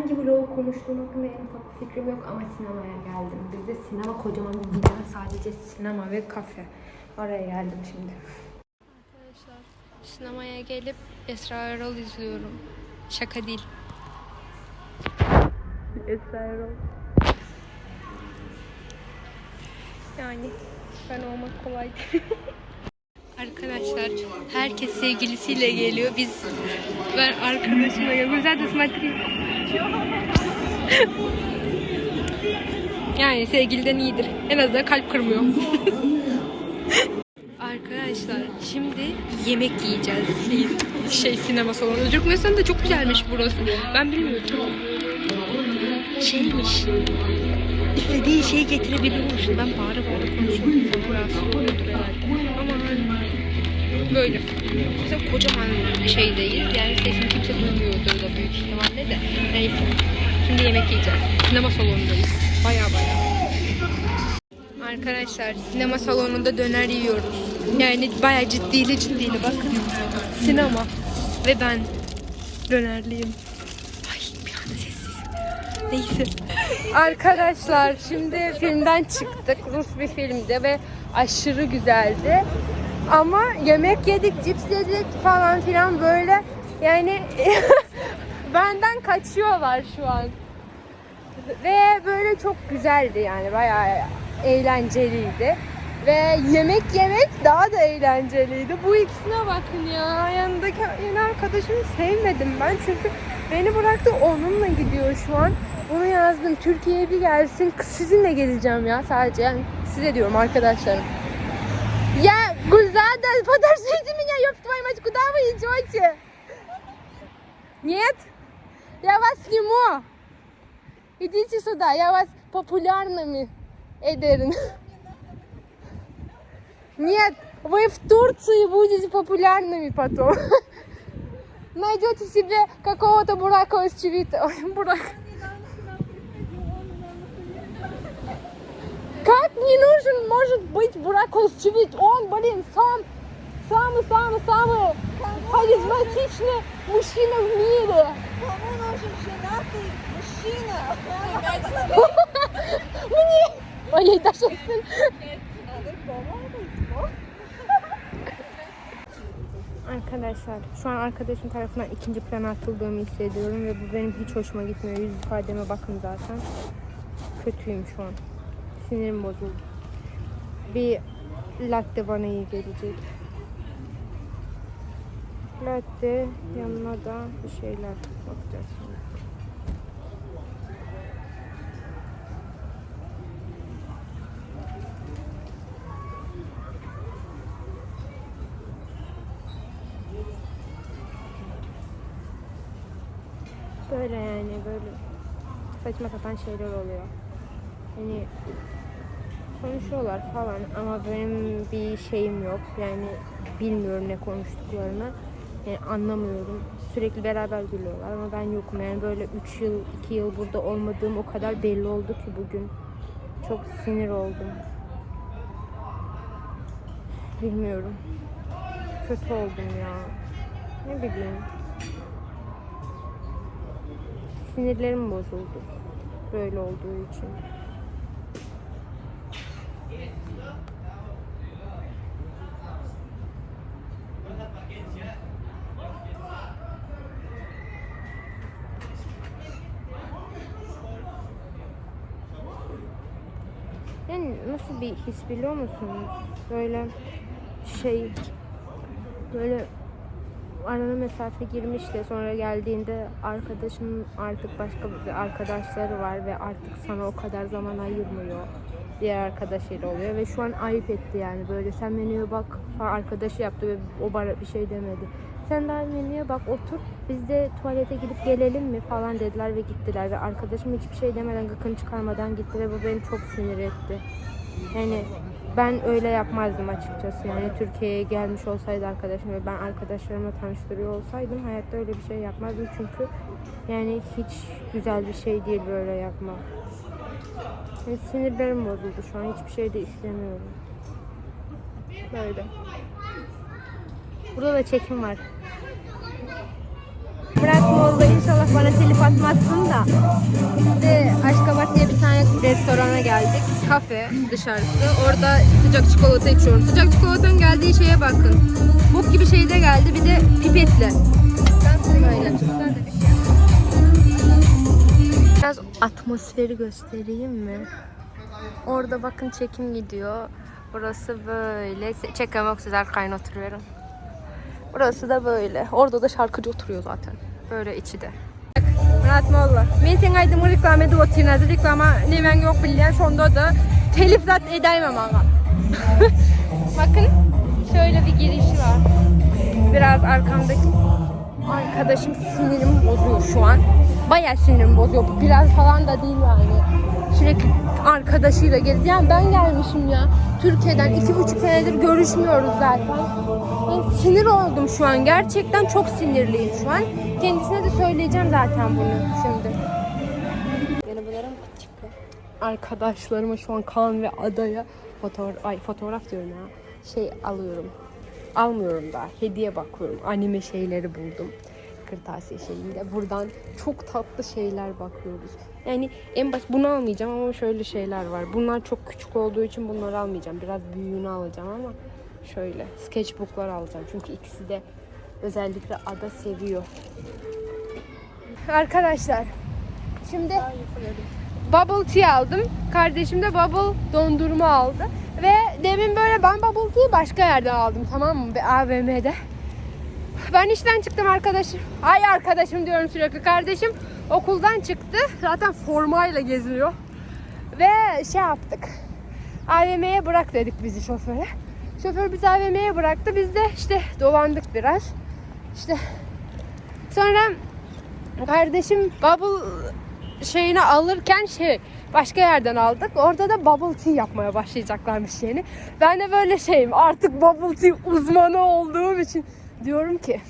hangi vlog konuştuğum hakkında en ufak bir fikrim yok ama sinemaya geldim. Bizde sinema kocaman bir bina sadece sinema ve kafe. Oraya geldim şimdi. Arkadaşlar sinemaya gelip Esra Erol izliyorum. Şaka değil. Esra Erol. Yani ben olmak kolay. Arkadaşlar herkes sevgilisiyle geliyor. Biz ben arkadaşımla geliyorum. Güzel de Yani sevgiliden iyidir. En azından kalp kırmıyor. Arkadaşlar şimdi yemek yiyeceğiz. Şey, sinema salonu. Türkmenistan da çok güzelmiş burası. Ben bilmiyordum. Şeymiş. İstediği şeyi getirebiliyormuş. Ben bağıra bağıra konuşuyorum. Oluyordur herhalde. Ama böyle. Mesela kocaman şeydeyiz. Yani sesini kimse duymuyordur da büyük ihtimalle de. Neyse. Şimdi yemek yiyeceğiz. Sinema salonundayız. Baya baya. Arkadaşlar sinema salonunda döner yiyoruz. Yani bayağı ciddili ciddili bakın. Sinema. Ve ben dönerliyim. Ay bir anda sessiz. Neyse. Arkadaşlar şimdi filmden çıktık. Rus bir filmdi ve aşırı güzeldi. Ama yemek yedik, cips yedik falan filan böyle. Yani benden kaçıyorlar şu an. Ve böyle çok güzeldi yani bayağı eğlenceliydi. Ve yemek yemek daha da eğlenceliydi. Bu ikisine bakın ya. Yanındaki yeni arkadaşımı sevmedim ben. Çünkü beni bıraktı onunla gidiyor şu an. Bunu yazdım. Türkiye'ye bir gelsin. Sizinle geleceğim ya sadece. Yani size diyorum arkadaşlarım. Я Гульзада, подождите меня, ёб твою мать, куда вы идете? Нет? Я вас сниму. Идите сюда, я вас популярными ederim. Нет, вы в Турции будете популярными потом. Найдете себе какого-то бурака из чевита. Ой, бурак. Как не нужен может быть бурак из чевит? Он, блин, сам, самый-самый-самый харизматичный мужчина в мире. Кому нужен женатый мужчина? Мне... Ой, taşınsın. Arkadaşlar şu an arkadaşım tarafından ikinci plana atıldığımı hissediyorum ve bu benim hiç hoşuma gitmiyor. Yüz ifademe bakın zaten. Kötüyüm şu an. Sinirim bozuldu. Bir latte bana iyi gelecek. Latte yanına da bir şeyler bakacağız. Böyle yani böyle saçma sapan şeyler oluyor. Hani konuşuyorlar falan ama benim bir şeyim yok. Yani bilmiyorum ne konuştuklarını. Yani anlamıyorum. Sürekli beraber gülüyorlar ama ben yokum. Yani böyle 3 yıl, 2 yıl burada olmadığım o kadar belli oldu ki bugün. Çok sinir oldum. Bilmiyorum. Kötü oldum ya. Ne bileyim. Sinirlerim bozuldu. Böyle olduğu için. Yani bir his biliyor musunuz? Böyle şey böyle arana mesafe girmiş de sonra geldiğinde arkadaşın artık başka bir arkadaşları var ve artık sana o kadar zaman ayırmıyor. Diğer arkadaşıyla oluyor ve şu an ayıp etti yani böyle sen menüye bak arkadaşı yaptı ve o bana bir şey demedi. Sen daha menüye bak otur biz de tuvalete gidip gelelim mi falan dediler ve gittiler ve arkadaşım hiçbir şey demeden gıkını çıkarmadan gitti ve bu beni çok sinir etti. Yani ben öyle yapmazdım açıkçası. Yani Türkiye'ye gelmiş olsaydı arkadaşım ve ben arkadaşlarıma tanıştırıyor olsaydım hayatta öyle bir şey yapmazdım. Çünkü yani hiç güzel bir şey değil böyle yapmak. Yani sinirlerim bozuldu şu an. Hiçbir şey de istemiyorum. Böyle. Burada da çekim var. Murat Molla inşallah bana telif atmazsın da. Şimdi Aşkabat diye bir restorana geldik. Kafe dışarısı. Orada sıcak çikolata içiyorum. Sıcak çikolatanın geldiği şeye bakın. Bok gibi şey de geldi. Bir de pipetli. Böyle. Biraz atmosferi göstereyim mi? Orada bakın çekim gidiyor. Burası böyle. Güzel kayın oturuyorum. Burası da böyle. Orada da şarkıcı oturuyor zaten. Böyle içi de. Murat Molla. Men sen aydımı reklam edip oturun. Reklama neven yok bilen sonda da telif zat edemem ama. Bakın şöyle bir girişi var. Biraz arkamdaki arkadaşım sinirimi bozuyor şu an. Bayağı sinirimi bozuyor. Biraz falan da değil yani. Sürekli arkadaşıyla geldi. Yani ben gelmişim ya. Türkiye'den iki buçuk senedir görüşmüyoruz zaten. Ben sinir oldum şu an. Gerçekten çok sinirliyim şu an. Kendisine de söyleyeceğim zaten bunu şimdi. Arkadaşlarıma şu an Kaan ve Ada'ya fotoğraf, ay fotoğraf diyorum ya. Şey alıyorum. Almıyorum da hediye bakıyorum. Anime şeyleri buldum. Kırtasiye şeyinde. Buradan çok tatlı şeyler bakıyoruz. Yani en baş bunu almayacağım ama şöyle şeyler var. Bunlar çok küçük olduğu için bunları almayacağım. Biraz büyüğünü alacağım ama şöyle sketchbooklar alacağım. Çünkü ikisi de özellikle Ada seviyor. Arkadaşlar şimdi bubble tea aldım. Kardeşim de bubble dondurma aldı. Ve demin böyle ben bubble tea'yi başka yerden aldım tamam mı? Bir AVM'de. Ben işten çıktım arkadaşım. Ay arkadaşım diyorum sürekli. Kardeşim okuldan çıktı. Zaten formayla geziliyor. Ve şey yaptık. AVM'ye bırak dedik bizi şoföre. Şoför bizi AVM'ye bıraktı. Biz de işte dolandık biraz. İşte sonra kardeşim bubble şeyini alırken şey başka yerden aldık. Orada da bubble tea yapmaya başlayacaklarmış yeni. Ben de böyle şeyim artık bubble tea uzmanı olduğum için diyorum ki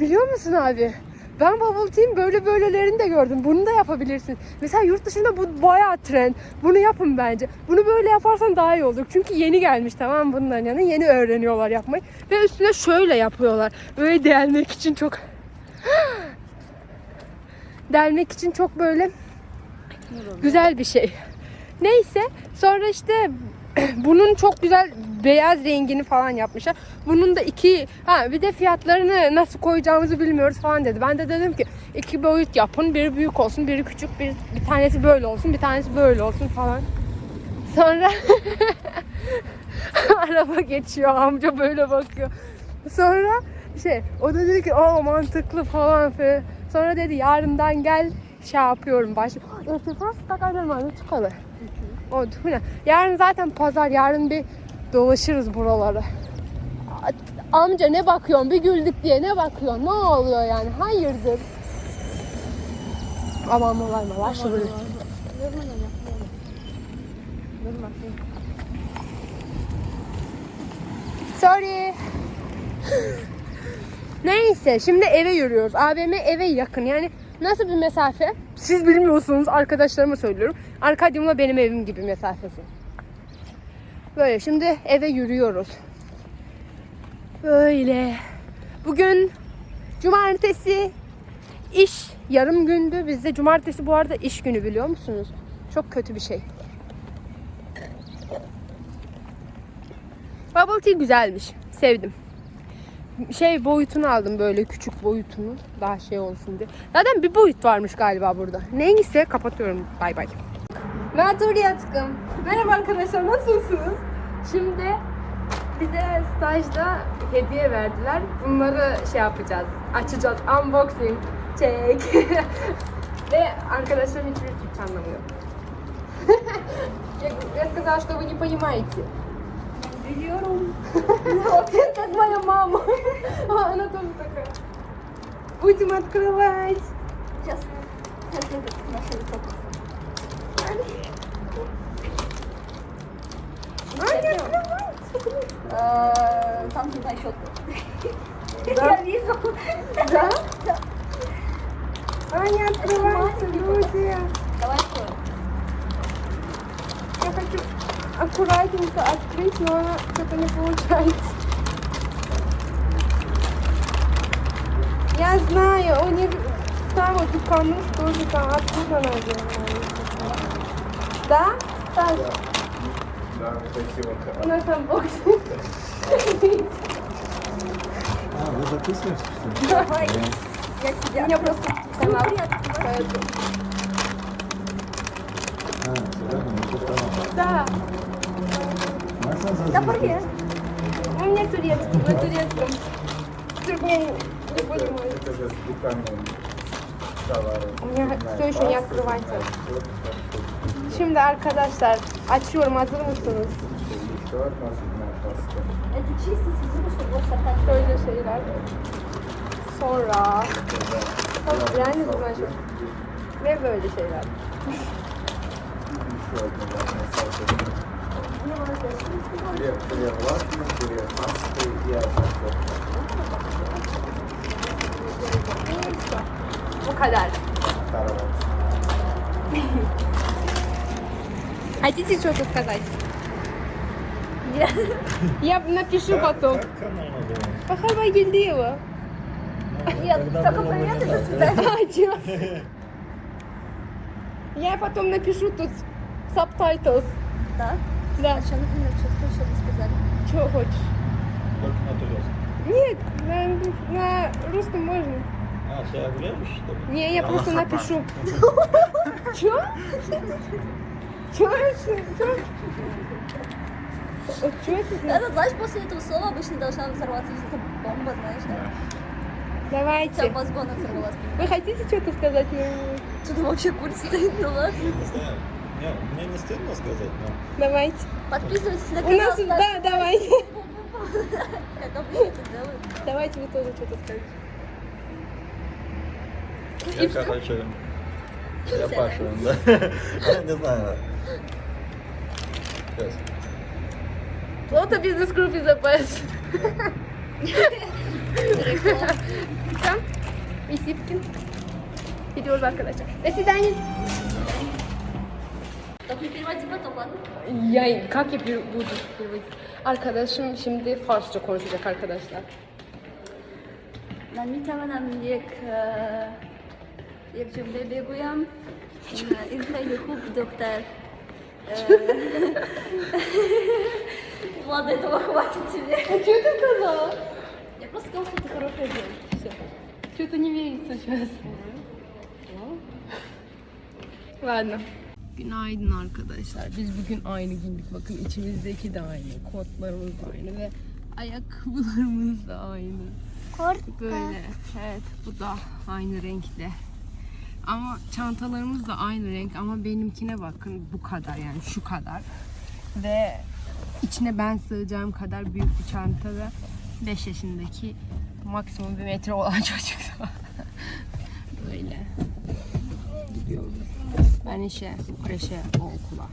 biliyor musun abi? Ben bubble tea'nin böyle böylelerini de gördüm. Bunu da yapabilirsin. Mesela yurt dışında bu bayağı trend. Bunu yapın bence. Bunu böyle yaparsan daha iyi olur. Çünkü yeni gelmiş tamam bunların yanına. Yeni öğreniyorlar yapmayı. Ve üstüne şöyle yapıyorlar. Böyle delmek için çok delmek için çok böyle güzel bir şey. Neyse sonra işte bunun çok güzel beyaz rengini falan yapmışlar. Bunun da iki ha bir de fiyatlarını nasıl koyacağımızı bilmiyoruz falan dedi. Ben de dedim ki iki boyut yapın. Biri büyük olsun, biri küçük, bir, bir tanesi böyle olsun, bir tanesi böyle olsun falan. Sonra araba geçiyor amca böyle bakıyor. Sonra şey o da dedi ki o mantıklı falan filan. Sonra dedi yarından gel şey yapıyorum baş. İrtifas takarım hadi çıkalı. O ne? Yarın zaten pazar. Yarın bir dolaşırız buraları. Amca ne bakıyorsun? Bir güldük diye ne bakıyorsun? Ne oluyor yani? Hayırdır? Aman aman aman. Şu böyle. Sorry. Neyse şimdi eve yürüyoruz. AVM eve yakın. Yani nasıl bir mesafe? Siz bilmiyorsunuz arkadaşlarıma söylüyorum. Arkadyumla benim evim gibi mesafesi. Böyle şimdi eve yürüyoruz. Böyle. Bugün cumartesi iş yarım gündü. Bizde cumartesi bu arada iş günü biliyor musunuz? Çok kötü bir şey. Bubble tea güzelmiş. Sevdim şey boyutunu aldım böyle küçük boyutunu daha şey olsun diye. Zaten bir boyut varmış galiba burada. Neyse kapatıyorum. Bay bay. Naturi atkım. Merhaba arkadaşlar nasılsınız? Şimdi bize stajda hediye verdiler. Bunları şey yapacağız. Açacağız. Unboxing. Çek. Ve arkadaşlarım hiçbir Türkçe anlamıyor. Я сказала, что вы не понимаете. Biliyorum. Ответ как моя мама. А, Она тоже такая. Будем открывать. Сейчас. Сейчас этот машину Аня, Там зубная щетка. Да? Я вижу. Да? Аня, открывается, друзья. Давай откроем. Я хочу аккуратненько открыть, но что-то не получается. Я знаю, у них там вот камыш тоже там. Откуда она делает? Да? Так, Да, вот эти вот. У нас там бокс. А, вы записываете, что ли? Давай. Я тебя. У меня просто канал. поэтому. А, серьезно, страшного. Да, Можно Да зазвонить? привет. у меня турецкий, на турецком. Туркмен не буду мой. Это же с. У меня все еще не открывается. Şimdi arkadaşlar açıyorum hazır mısınız? Şöyle şeyler. Sonra. Yani bunlar şey. Ne böyle şeyler? Bu kadar. Хотите что-то сказать? Я напишу потом. Пахава Гильдеева. Нет, только привет и до свидания. А? Я потом напишу тут subtitles. Да? Да, А что, например, что ты хочешь, чтобы сказали? что хочешь. Только на турецком. Нет, на, на русском можно. А, ты оглядишь, что ли? Не, я просто напишу. Чё? Чё это? Это? знаешь, после этого слова обычно должна взорваться вся эта бомба, знаешь, да? Вся Давайте. мозгона взорвалась. Вы хотите что-то сказать? мне? Что-то вообще куль стоит, ну ладно. Не знаю. Не, мне не стыдно сказать, но Давайте. Подписывайтесь на У канал. нас, ставьте да, давайте. Как обычно это делают. Давайте вы тоже что-то скажете. я, короче, я Паша, да? Я не знаю. Yes. What a business group is the best. Tam biz yaptık. Gidiyoruz arkadaşlar. Ve sizden Dokuz firmacıma kalk yapıyor bu Arkadaşım şimdi Farsça konuşacak arkadaşlar. Ben muhtemelen bir bir e, cümle bir koyam. E, İlkay Yakup doktor. Ладно, этого хватит тебе. А что ты сказала? Я просто сказала, что ты хорошая девочка. Что-то не верится сейчас. Ладно. Günaydın arkadaşlar. Biz bugün aynı giyindik. Bakın içimizdeki de aynı. Kotlarımız da aynı ve ayakkabılarımız da aynı. Böyle. Evet bu da aynı renkte. Ama çantalarımız da aynı renk ama benimkine bakın bu kadar yani şu kadar. Ve içine ben sığacağım kadar büyük bir çanta ve 5 yaşındaki maksimum bir metre olan çocuk. Böyle. Gidiyoruz. Ben işe, kreşe, o okula.